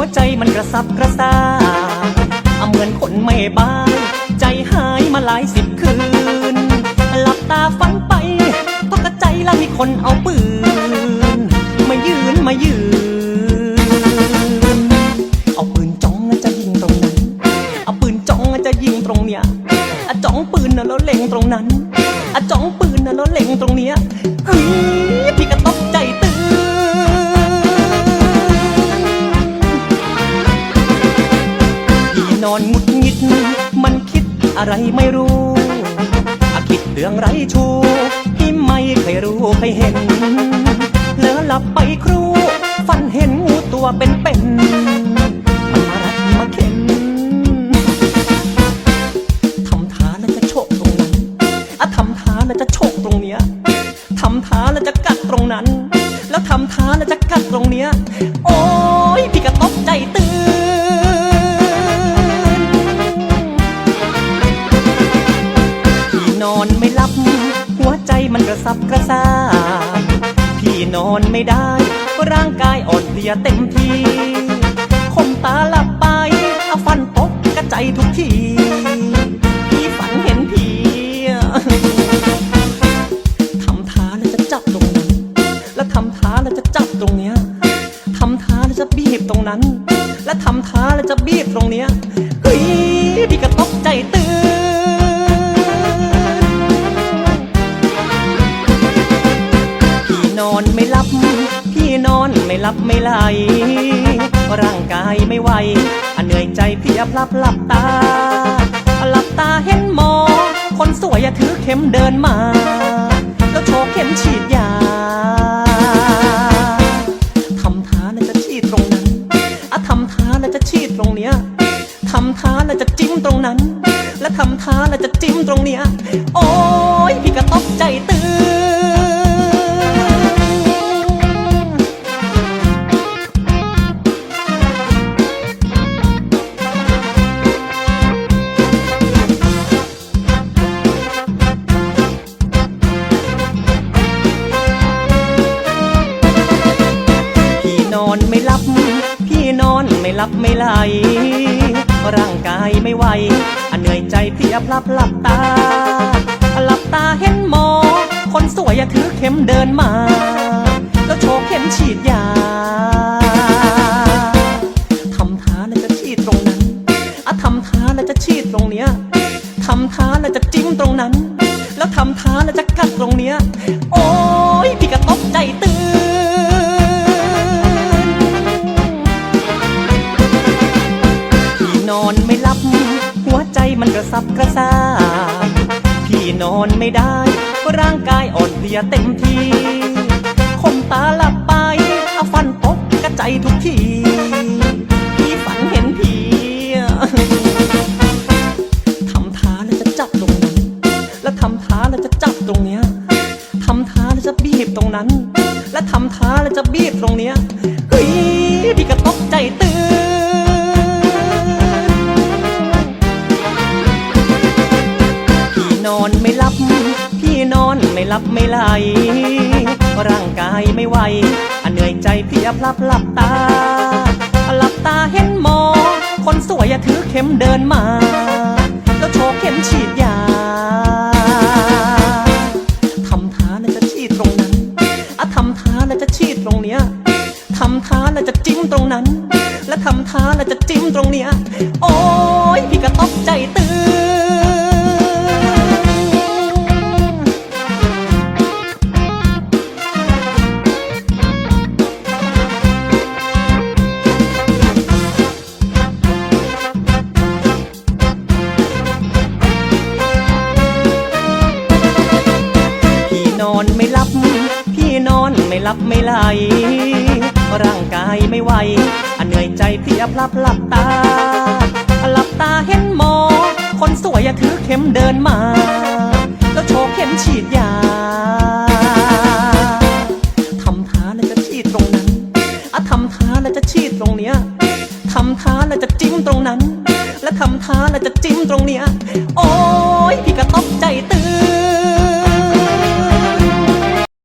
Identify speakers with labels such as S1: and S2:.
S1: สับกระส่ายเอาเหมือนคนไม่บาใจหายมาหลายสิบคืน หลับตาฝันไปตกใจแล้วมีคนเอาปืน มายืนมายืน เอาปืนจ้องจะยิงตรงนั้น เอาปืนจ้องจะยิงตรงเนี้ยอะจ้องปืนนะแล้วเล็งตรงนั้นอะจ้องปืนนะแล้วเล็งตรงเนี้ย อะไรไม่รู้อาคิดเรื่องไรชูพี่ไม่เคยรู้เคยเห็นเลอหลับไปครู ฝันเห็นงูตัวเป็นๆมันมารัดมาเข็นทำท่าแล้วจะโชกตรงนั้นอะทำท่าแล้วจะโชกตรงเนี้ยทำท่าแล้วจะกัดตรงนั้น แล้วทำท่าแล้วจะกัดตรงเนี้ย โอ้ยพี่ก็ตก นอนไม่หลับ หัวใจมันกระสับกระส่ายพี่นอนไม่ได้ร่างกายอ่อนเพลียเต็มทีคมตาหลับไปเอาฟันตกกระใจทุกทีพี่ฝันเห็นผีทำท่าแล้วจะจับตรงนั้น แล้วทำท่าแล้วจะจับตรงเนี้ยทำท่าแล้วจะบีบตรงนั้น แล้วทำท่าแล้วจะบีบตรงเนี้ย นับไม่ไหลร่างกายไม่ไหวอะเหนื่อยใจเพียพลับหลับตาหลับตาเห็นหมอ คนสวยถือเข็มเดินมา แล้วโชว์เข็มฉีดยาทำท่าแล้วจะฉีดตรงนั้นอะทำท่าแล้วจะฉีดตรงเนี้ยทำท่าแล้วจะจิ้มตรงนั้น และทำท่าแล้วจะจิ้มตรงเนี้ย โอ้ยพี่ก็ตกใจตื่น หลับไม่ไหลร่างกายไม่ไหวอะเหนื่อยใจเพียพลับหลับตาหลับตาเห็นหมอ คนสวยถือเข็มเดินมา แล้วโชว์เข็มฉีดยาทำท่าแล้วจะฉีดตรงนั้นอะทำท่าแล้วจะฉีดตรงเนี้ยทำท่าแล้วจะจิ้มตรงนั้น แล้วทำท่าแล้วจะกัดตรงเนี้ยโอ้ับกระส่าพี่นอนไม่ได้ ร่างกายอ่อนเพลียเต็มทีคมตาหลับไปเอาฟันตกกระใจทุกทีพี่ฝันเห็นผีทำท่าแล้วจะจับตรงนั้น แล้วทำท่าแล้วจะจับตรงเนี้ยทำท่าแล้วจะบีบตรงนั้น และทำท่าแล้วจะบีบตรงเนี้ยเฮ้ยพี่ก็ตกใจตื่น นอนไม่หลับ พี่นอนไม่หลับไม่ไหล ร่างกายไม่ไหวอะเหนื่อยใจเพลียพลับหลับตา หลับตาเห็นหมอ คนสวยอะถือเข็มเดินมา แล้วโชว์เข็มฉีดยาทำท่าแล้วจะฉีดตรงนั้นอะทำท่าแล้วจะฉีดตรงเนี้ยทำท่าแล้วจะจิ้มตรงนั้น และทำท่าแล้วจะจิ้มตรงเนี้ย โอ้ยพี่ก็ตกใจตื่น นอนไม่หลับไม่ไหลร่างกายไม่ไหวอะเหนื่อยใจเพียพลับหลับตา หลับตาเห็นหมอ คนสวยถือเข็มเดินมา แล้วโชว์เข็มฉีดยาทำท่าแล้วจะฉีดตรงนั้นอะทำท่าแล้วจะฉีดตรงเนี้ยทำท่าแล้วจะจิ้มตรงนั้น และทำท่าแล้วจะจิ้มตรงเนี้ย โอ้ยพี่ก็ตกใจตื่น